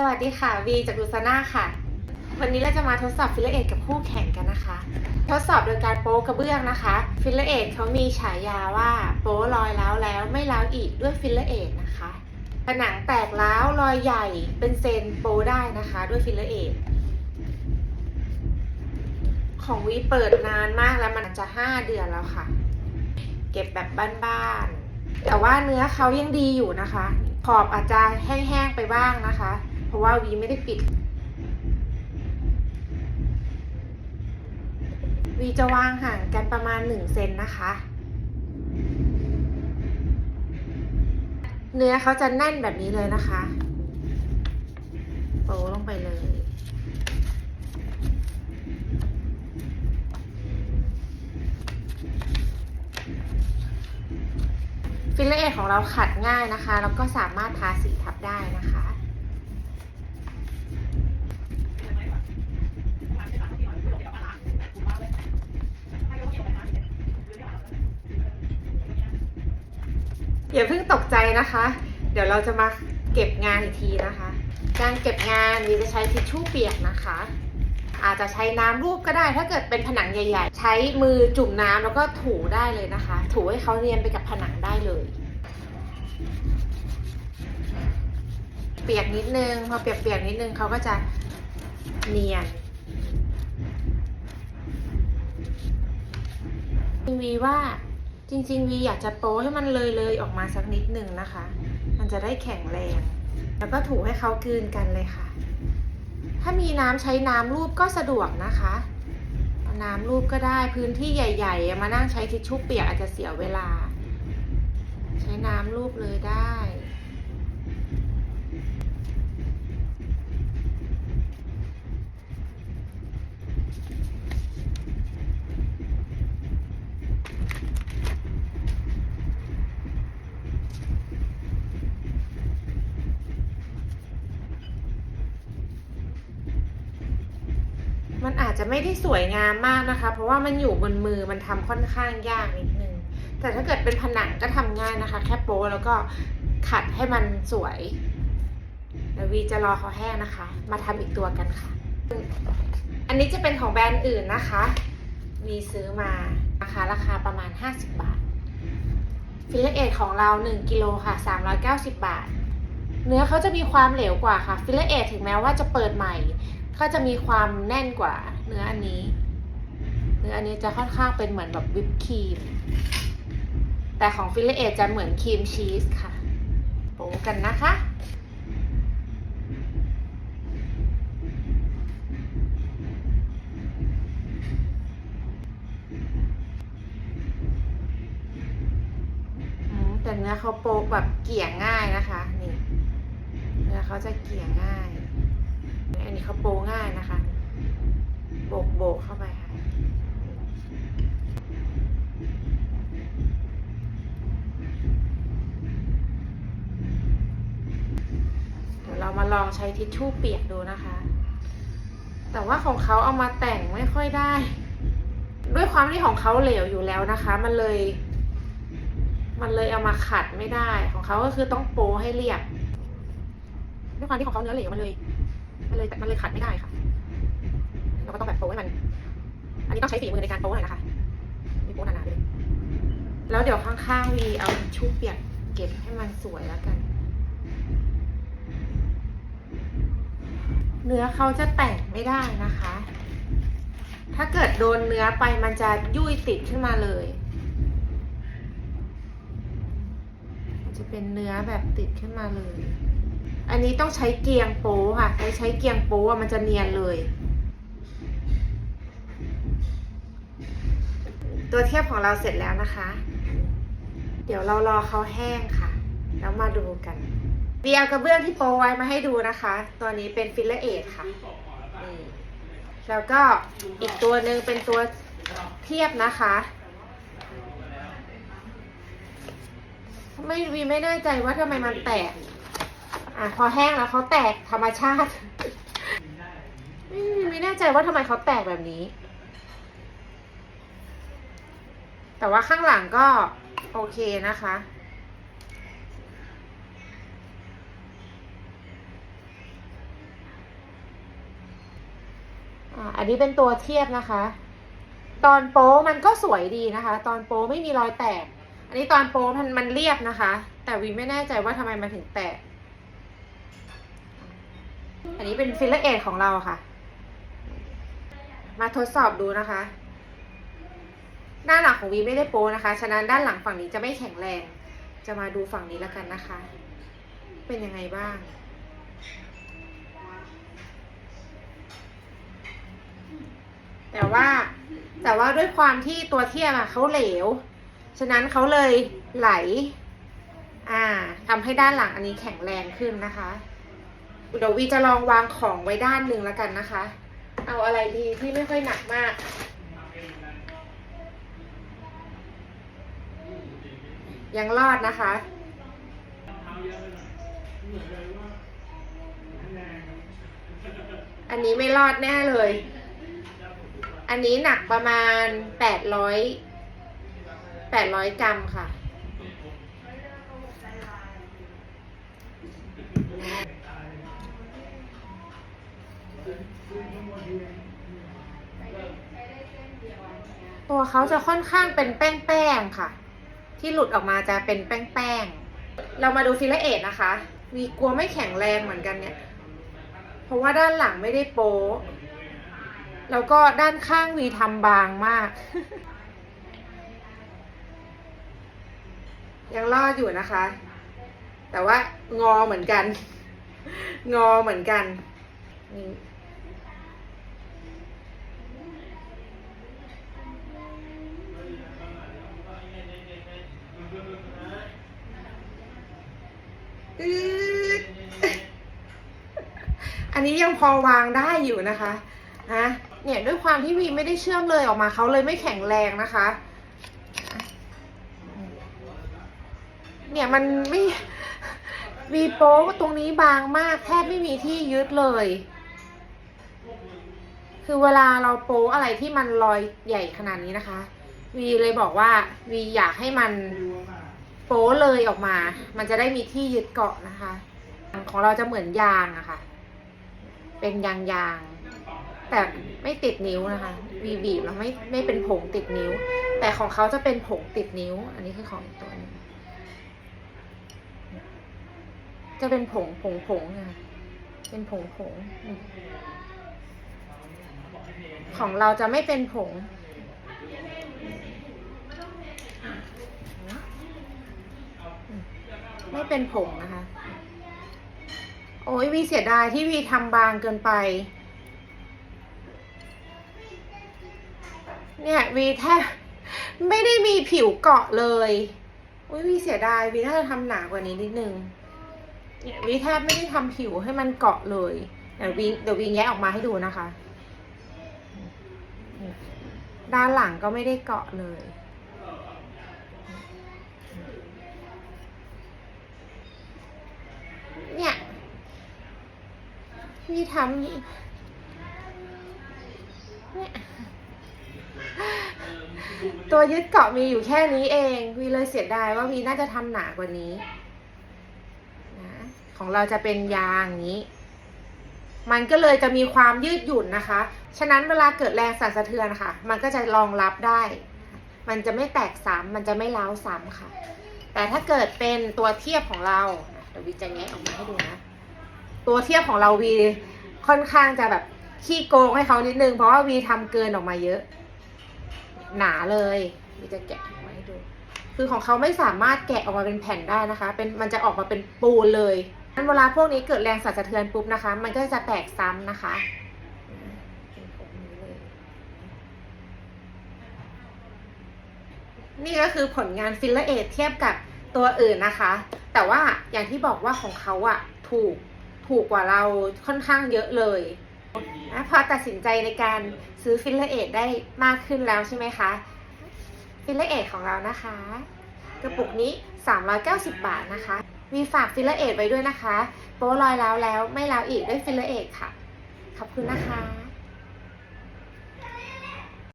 สวัสดีค่ะวีจากดูซาน่าค่ะ วันนี้เราจะมาทดสอบฟิลเลเอทกับคู่แข่งกันนะคะ ทดสอบโดยการโป๊กระเบื้องนะคะ ฟิลเลเอทเขามีฉายาว่าโป๊ลอยแล้วแล้วไม่แล้วอีกด้วยฟิลเลเอทนะคะผนังแตกร้าวรอยใหญ่เป็นเซนโป๊ได้นะคะ ด้วยฟิลเลเอทของวีเปิดนานมากแล้วมันจะ 5 เดือนแล้วค่ะ เก็บแบบบ้านๆแต่ว่าเนื้อเขายังดีอยู่นะคะ ขอบอาจจะแห้งๆไปบ้างนะคะ ราะว่าวีไม่ได้ปิด วีจะวางห่างกันประมาณ 1 เซนนะคะ เนื้อเขาจะแน่นแบบนี้เลยนะคะโปลงไปเลยฟิลเลต์ของเราขัดง่ายนะคะ แล้วก็สามารถทาสีทับได้นะคะ อย่าเพิ่งตกใจนะคะ เดี๋ยวเราจะมาเก็บงานอีกทีนะคะ การเก็บงานวีจะใช้ทิชชู่เปียกนะคะ อาจจะใช้น้ำรูปก็ได้ ถ้าเกิดเป็นผนังใหญ่ ๆ ใช้มือจุ่มน้ำแล้วก็ถูได้เลยนะคะ ถูให้เขาเนียนไปกับผนังได้เลย เปียกนิดนึงพอเปียกๆนิดนึงเขาก็จะเนียนวีว่า จริงๆวีอยากจะโป้ให้มันเลยๆออกมาสักนิดหนึ่งนะคะ มันจะได้แข็งแรง แล้วก็ถูให้เขากลืนกันเลยค่ะ ถ้ามีน้ำใช้น้ำรูปก็สะดวกนะคะน้ำรูปก็ได้พื้นที่ใหญ่ ๆ มานั่งใช้ทิชชู่เปียกอาจจะเสียเวลา ใช้น้ำรูปเลยได้ มันอาจจะไม่ได้สวยงามมากนะคะ เพราะว่ามันอยู่บนมือมันทำค่อนข้างยากนิดนึง แต่ถ้าเกิดเป็นผนังก็ทำง่ายนะคะ แค่โป๊แล้วก็ขัดให้มันสวยเดี๋ยววีจะรอเขาแห้งนะคะ มาทำอีกตัวกันค่ะ อันนี้จะเป็นของแบรนด์อื่นนะคะมีซื้อมาราคาราคาประมาณ 50 บาท ฟิลเลตเอทของเรา 1กิโลค่ะ 390 บาท เนื้อเขาจะมีความเหลวกว่าค่ะ ฟิลเลตเอทถึงแม้ว่าจะเปิดใหม่ ก็จะมีความแน่นกว่าเนื้ออันนี้ เนื้ออันนี้จะค่อนข้างเป็นเหมือนแบบวิปครีม แต่ของฟิลเลเอทจะเหมือนครีมชีสค่ะ โปะกันนะคะอืมแต่เนื้อเขาโปะแบบเกี่ยง่ายนะคะ นี่ เนื้อเขาจะเกี่ยง่าย นี้เขาโปง่ายนะคะ โบกโบกเข้าไปค่ะ เดี๋ยวเรามาลองใช้ทิชชู่เปียกดูนะคะ แต่ว่าของเขาเอามาแต่งไม่ค่อยได้ ด้วยความที่ของเขาเหลวอยู่แล้วนะคะ มันเลย มันเลยเอามาขัดไม่ได้ ของเขาก็คือต้องโปให้เรียบด้วยความที่ของเขาเนื้อเหลวมันเลย มันเลยมันเลยขัดไม่ได้ค่ะ เราก็ต้องแบบโปะให้มัน อันนี้ต้องใช้ฝีมือในการโปะหน่อยนะคะมีโปะหนาๆเลยแล้วเดี๋ยวข้างๆวีเอาชชู่เปียกเก็บให้มันสวยแล้วกัน เนื้อเขาจะแต่งไม่ได้นะคะ ถ้าเกิดโดนเนื้อไปมันจะยุ่ยติดขึ้นมาเลยจะเป็นเนื้อแบบติดขึ้นมาเลย อันนี้ต้องใช้เกียงโป๊ค่ะใช้ใช้เกียงโป๊อะมันจะเนียนเลย ตัวเทียบของเราเสร็จแล้วนะคะ เดี๋ยวเรารอเขาแห้งค่ะ แล้วมาดูกันวีเอากระเบื้องที่โปไว้มาให้ดูนะคะ ตัวนี้เป็นฟิลเลอร์เอทค่ะแล้วก็อีกตัวหนึ่งเป็นตัวเทียบนะคะไม่วีไม่แน่ใจว่าทำไมมันแตก อะพอแห้งแล้วเขาแตกธรรมชาติไม่ไม่แน่ใจว่าทำไมเขาแตกแบบนี้ แต่ว่าข้างหลังก็โอเคนะคะ อันนี้เป็นตัวเทียบนะคะ ตอนโป๊มันก็สวยดีนะคะ ตอนโป๊ไม่มีรอยแตก อันนี้ตอนโป๊มันมันเรียบนะคะ แต่วีไม่แน่ใจว่าทำไมมันถึงแตก นนี้เป็นฟิลเลอร์เอทของเราค่ะ มาทดสอบดูนะคะ ด้านหลังของวีไม่ได้โป้นะคะ ฉะนั้นด้านหลังฝั่งนี้จะไม่แข็งแรง จะมาดูฝั่งนี้แล้วกันนะคะ เป็นยังไงบ้างแต่ว่าแต่ว่าด้วยความที่ตัวเทียมอะเขาเหลว ฉะนั้นเขาเลยไหล อ่าทำให้ด้านหลังอันนี้แข็งแรงขึ้นนะคะ เดี๋ยววีจะลองวางของไว้ด้านหนึ่งแล้วกันนะคะ เอาอะไรดีที่ไม่ค่อยหนักมาก ยังรอดนะคะ อันนี้ไม่รอดแน่เลย อันนี้หนักประมาณแปดร้อยแปดร้อยกรัมค่ะ ตัวเขาจะค่อนข้างเป็นแป้งๆค่ะ ที่หลุดออกมาจะเป็นแป้งๆ เรามาดูฟิลเลอร์นะคะ วีกลัวไม่แข็งแรงเหมือนกันเนี่ย เพราะว่าด้านหลังไม่ได้โป๊ะแล้วก็ด้านข้างวีทำบางมาก ยังรอดอยู่นะคะ แต่ว่างอเหมือนกัน งอเหมือนกันนี่ อืด อันนี้ยังพอวางได้อยู่นะคะฮะเนี่ยด้วยความที่วีไม่ได้เชื่อมเลยออกมาเขาเลยไม่แข็งแรงนะคะ เนี่ยมันไม่วีโป๊ตรงนี้บางมากแทบไม่มีที่ยึดเลย คือเวลาเราโป๊อะไรที่มันรอยใหญ่ขนาดนี้นะคะ วีเลยบอกว่าวีอยากให้มันโป๊เลยออกมา มันจะได้มีที่ยึดเกาะนะคะ ของเราจะเหมือนยางอะค่ะ เป็นยางยางๆ แต่ไม่ติดนิ้วนะคะวีบีบแล้วไม่ไม่เป็นผงติดนิ้ว แต่ของเขาจะเป็นผงติดนิ้ว อันนี้คือของอีกตัวนึงจะเป็นผงผงผงอะค่ะเป็นผงผง ของเราจะไม่เป็นผงไม่เป็นผงนะคะ โอ้ยวีเสียดายที่วีทำบางเกินไป เนี่ยวีแทบไม่ได้มีผิวเกาะเลยโอ้ยวีเสียดายวีน่าจะทำหนากว่านี้นิดนึง เนี่ยวีแทบไม่ได้ทำผิวให้มันเกาะเลยเดี๋ยววีเดี๋ยววีแงะออกมาให้ดูนะคะ ด้านหลังก็ไม่ได้เกาะเลย พี่ทำเนี่ยตัวยึดเกาะมีอยู่แค่นี้เอง วีเลยเสียดายว่าวีน่าจะทำหนากว่านี้นะของเราจะเป็นยางนี้ มันก็เลยจะมีความยืดหยุ่นนะคะ ฉะนั้นเวลาเกิดแรงสั่นสะเทือนค่ะ มันก็จะรองรับได้ มันจะไม่แตกซ้ำมันจะไม่ร้าซ้ำค่ะ แต่ถ้าเกิดเป็นตัวเทียบของเราเดี๋ยววีจะแงะออกมาให้ดูนะ ตัวเทียบของเราวีค่อนข้างจะแบบขี้โกงให้เขานิดนึง เพราะว่าวีทำเกินออกมาเยอะ หนาเลยวีจะแกะออกมาให้ดู คือของเขาไม่สามารถแกะออกมาเป็นแผ่นได้นะคะ เป็นมันจะออกมาเป็นปูนเลยงั้นเวลาพวกนี้เกิดแรงสั่นสะเทือนปุ๊บนะคะ มันก็จะแตกซ้ำนะคะนี่ก็คือผลงานฟิลเลอร์เอทเทียบกับตัวอื่นนะคะ แต่ว่าอย่างที่บอกว่าของเขาอะถูก ถูกกว่าเราค่อนข้างเยอะเลยนะพอตัดสินใจในการซื้อฟิลเลอร์เอทได้มากขึ้นแล้วใช่ไหมคะ ฟิลเลอร์เอทของเรานะคะ กระปุกนี้ 390 บาทนะคะ มีฝากฟิลเลอร์เอทไว้ด้วยนะคะ โปรลอยแล้วแล้วไม่แล้วอีกด้วยฟิลเลอร์เอทค่ะ ขอบคุณนะคะ